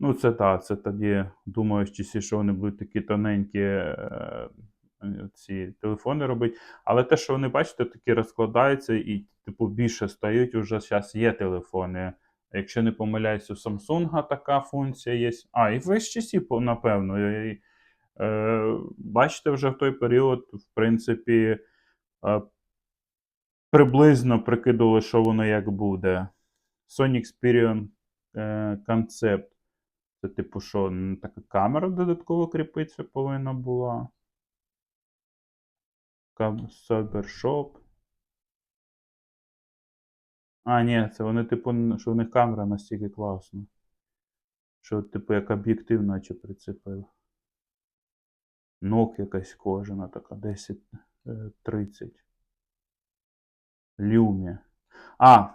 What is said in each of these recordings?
Ну, це так, це тоді думаю, що що вони будуть такі тоненькі е, ці телефони робити. Але те, що вони, бачите, такі розкладаються і, типу, більше стають, уже зараз є телефони. Якщо не помиляюсь, у Samsung така функція є. А, і в часів, напевно. І, е, бачите, вже в той період, в принципі, е, приблизно прикидували, що воно як буде. Sony Xperia е, Concept. Це, типу, що така камера додатково кріпиться повинна була. Cybershop. А, ні, це вони, типу, що в них камера настільки класна. Що, типу, як об'єктив, наче прицепив. Нок якась кожана, така 10 е, 30. Люмі. А,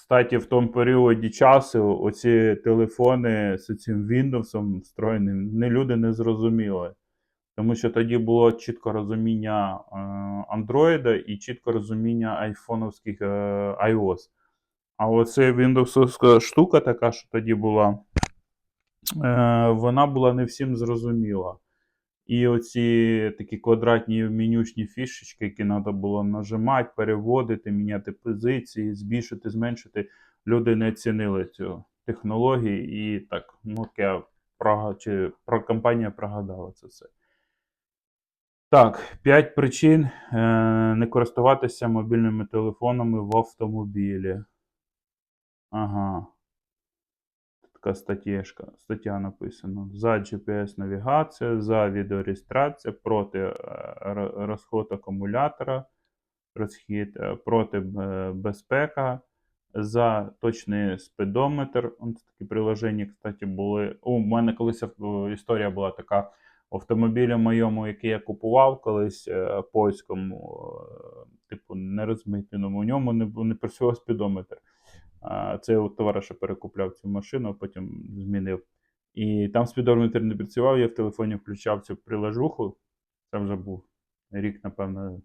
кстати, в тому періоді часу оці телефони з цим Windows встроєним не люди не зрозуміли. Тому що тоді було чітко розуміння е, Android і чітко розуміння айфоновських е, iOS. А оце Windows штука така, що тоді була, е, вона була не всім зрозуміла. І оці такі квадратні менючні фішечки, які треба було нажимати, переводити, міняти позиції, збільшити, зменшити. Люди не цінили цю технологію, і так, Nokia прога, чи про компанія прогадала це все. Так, 5 причин е, не користуватися мобільними телефонами в автомобілі. Ага. Така статтєшка, стаття написана. За GPS-навігація, за відеореєстрація, проти е, розход акумулятора, розхід, е, проти е, безпека, за точний спидометр. Ось такі приложення, кстати, були. У мене колись історія була така. Автомобілі моєму, який я купував колись польському, типу, нерозмитненому, у ньому не, не працював спідометр. Це у товариша перекупляв цю машину, а потім змінив. І там спідометр не працював, я в телефоні включав цю приложуху. Це вже був рік, напевно,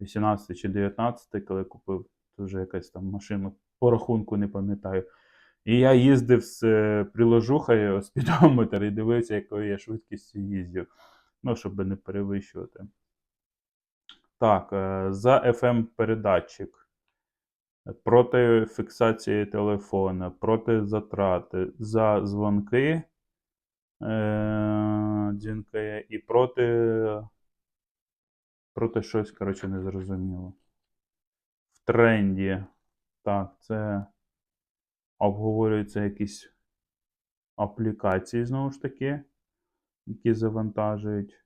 18 чи 19, коли купив. Вже якась там машина, по рахунку не пам'ятаю. І я їздив з е, приложухою спідометр і дивився, якою я швидкістю їздив. Ну, щоб не перевищувати. Так, е, за FM передатчик. Проти фіксації телефона, проти затрати, за дзвонки, е, дзвінки і проти, проти щось, коротше, не зрозуміло. В тренді. Так, це обговорюються якісь аплікації, знову ж таки, які завантажують.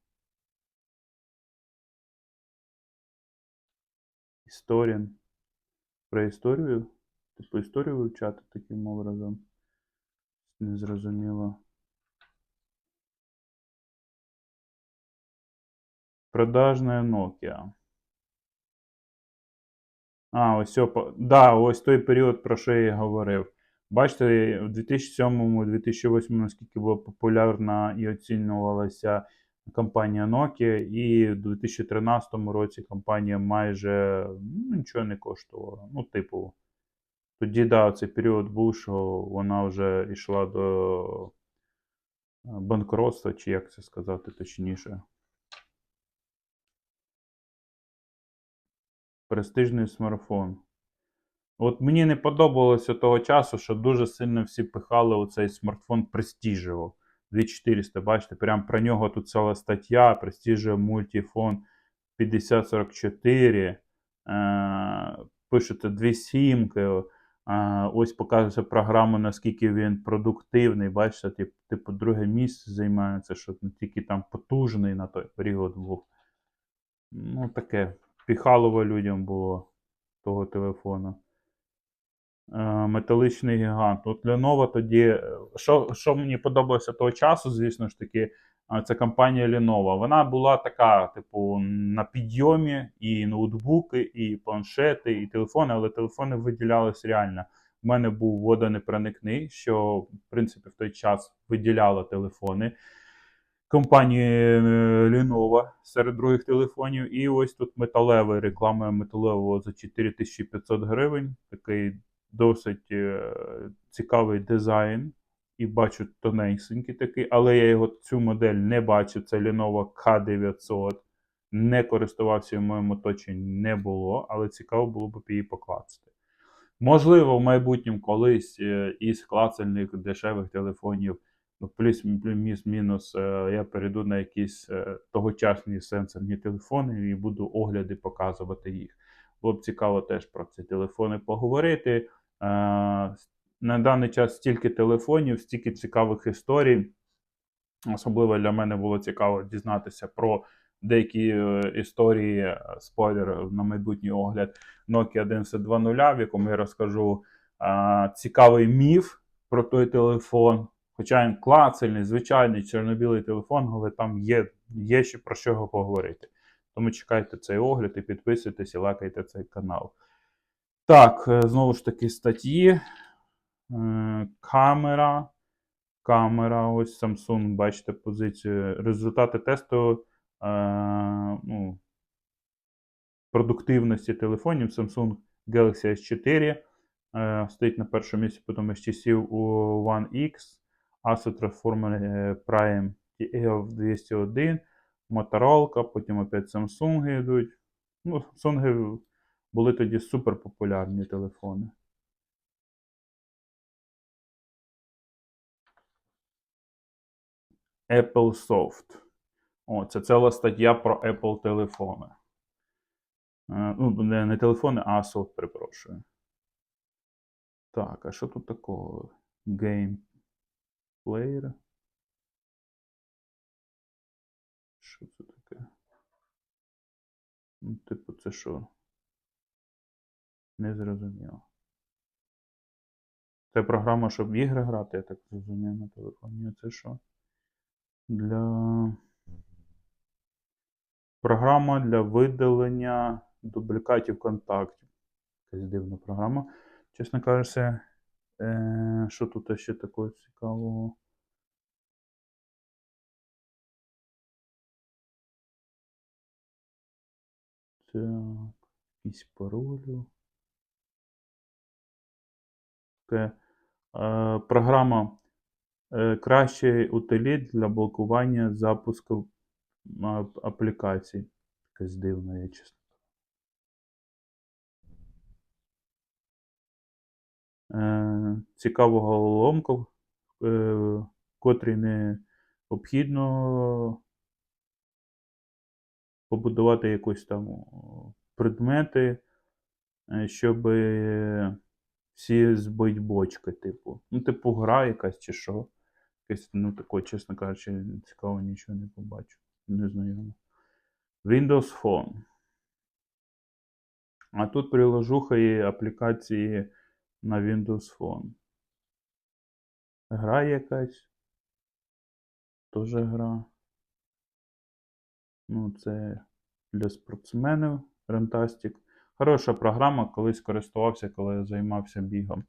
Історія. Про історію? Типу історію вивчати таким образом. Незрозуміло. Продажна Nokia. А, ось опа. Да, ось той період, про що я і говорив. Бачите, в 2007-2008, наскільки була популярна і оцінювалася компанія Nokia, і в 2013 році компанія майже ну, нічого не коштувала. Ну, типу, тоді, да, цей період був, що вона вже йшла до е, банкротства, чи як це сказати точніше. Престижний смартфон. От мені не подобалося того часу, що дуже сильно всі пихали у цей смартфон Престіжево. 2400, бачите, прям про нього тут ціла стаття. Престіжево мультифон 5044. Е, пишете дві сімки. Е, ось показується програма, наскільки він продуктивний. Бачите, тип, типу, друге місце займається, що тільки там потужний на той період був. Ну, таке. Піхалово людям було того телефону. Е, Металичний гігант. От Lenovo тоді. е, Що, що мені подобалося того часу, звісно ж таки, це компанія Lenovo. Вона була така, типу, на підйомі і ноутбуки, і планшети, і телефони, але телефони виділялись реально. У мене був водонепроникний, що, в принципі, в той час виділяло телефони компанії е, Lenovo серед других телефонів. І ось тут металевий реклама металевого за 4500 гривень. Такий досить е, цікавий дизайн. і бачу тоненький такий, але я його цю модель не бачив. Це Lenovo K900. Не користувався в моєму оточенні, не було, але цікаво було б її покласти. Можливо, в майбутньому колись е, із клацальних дешевих телефонів, ну, плюс-мінус, е, я перейду на якісь тогочасні сенсорні телефони і буду огляди показувати їх. Було б цікаво теж про ці телефони поговорити. На даний час стільки телефонів, стільки цікавих історій. Особливо для мене було цікаво дізнатися про деякі е, історії, е, спойлер на майбутній огляд Nokia 1120, в якому я розкажу цікавий міф про той телефон. Хоча він клацальний, звичайний чорно-білий телефон, але там є, є ще про що поговорити. Тому чекайте цей огляд і підписуйтесь і лайкайте цей канал. Так, е, знову ж таки, статті. Е, Камера. Камера, ось Samsung, бачите позицію. Результати тесту е, ну, продуктивності телефонів Samsung Galaxy S4. Е, стоїть на першому місці, потім у One X, Asus Transformer Prime TF201, Motorola, потім опять Samsung йдуть. Ну, Samsung були тоді супер популярні телефони. Apple Soft. О, це ціла стаття про Apple телефони. Е, Ну, не, не телефони, а софт, перепрошую. Так, а що тут такого? Game Player. Що це таке? Ну, типу, це що? Не зрозуміло. Це програма, щоб ігри грати, я так зрозумів на телефоні. Це що? Для. Програма для видалення дублікатів контактів. Якась дивна програма. Чесно кажучи, е, що тут ще такого цікавого? Так, якісь паролі. Е, програма е, кращий утиліт для блокування запуску аплікацій. Якась дивна, я чесно. Е, цікавого головоломку, котрій необхідно побудувати якось там предмети, щоб всі збить бочки, типу. Ну, типу, гра якась чи що. Якесь, ну, такого, чесно кажучи, цікаво нічого не побачу. Не знайомо. Windows Phone. А тут приложуха і аплікації на Windows Phone. Гра якась. Тоже гра. Ну, це для спортсменів Rantastic. Хороша програма, колись користувався, коли я займався бігом.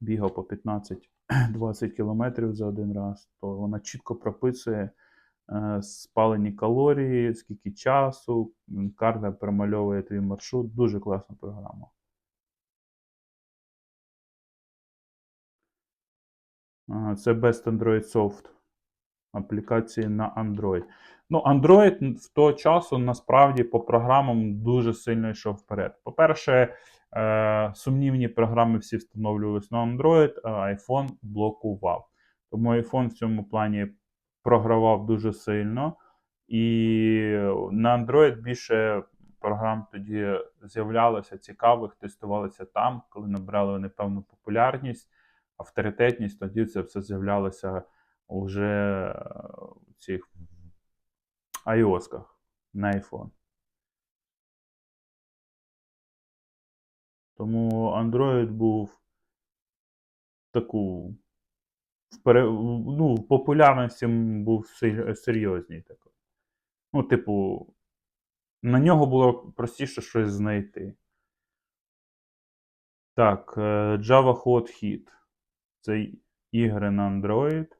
Бігав по 15-20 км за один раз, то вона чітко прописує е, спалені калорії, скільки часу, карта промальовує твій маршрут. Дуже класна програма. Це Best Android Soft. Аплікації на Android. Ну, Android в того часу насправді по програмам дуже сильно йшов вперед. По-перше, е, сумнівні програми всі встановлювалися на Android, а iPhone блокував. Тому iPhone в цьому плані програвав дуже сильно. І на Android більше програм тоді з'являлося цікавих, тестувалися там, коли набрали вони певну популярність, авторитетність, тоді це все з'являлося уже в цих iOS на iPhone. Тому Android був таку ну, в популярності був сер- серйозній такий. Ну, типу, на нього було простіше щось знайти. Так, е, Java Hot Hit. Це ігри на Android.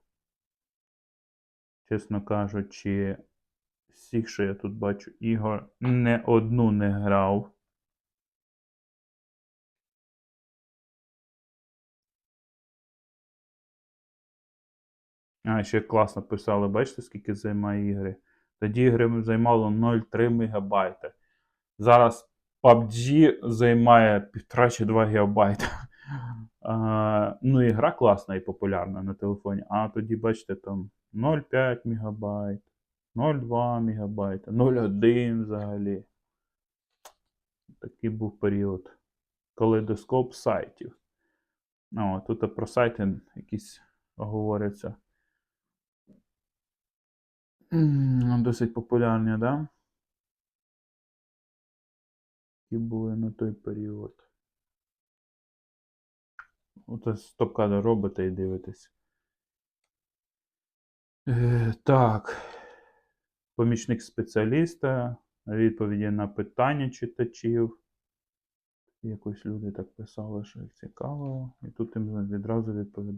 Чесно кажучи, всіх, що я тут бачу, ігор не одну не грав. А, ще класно писали, бачите, скільки займає ігри. Тоді ігри займало 0,3 МБ. Зараз PUBG займає 1,5 чи 2 ГБ. А, ну, і гра класна і популярна на телефоні. А тоді, бачите, там 0,5 МБ, 0,2 МБ, 0,1 взагалі. Такий був період. Калейдоскоп сайтів. О, тут про сайти якісь говоряться. Досить популярні, да? Які були на той період. Оце стоп-кадр робите і дивитесь. Е, так. Помічник спеціаліста. Відповіді на питання читачів. Якось люди так писали, що їх цікаво. І тут їм відразу відповідає.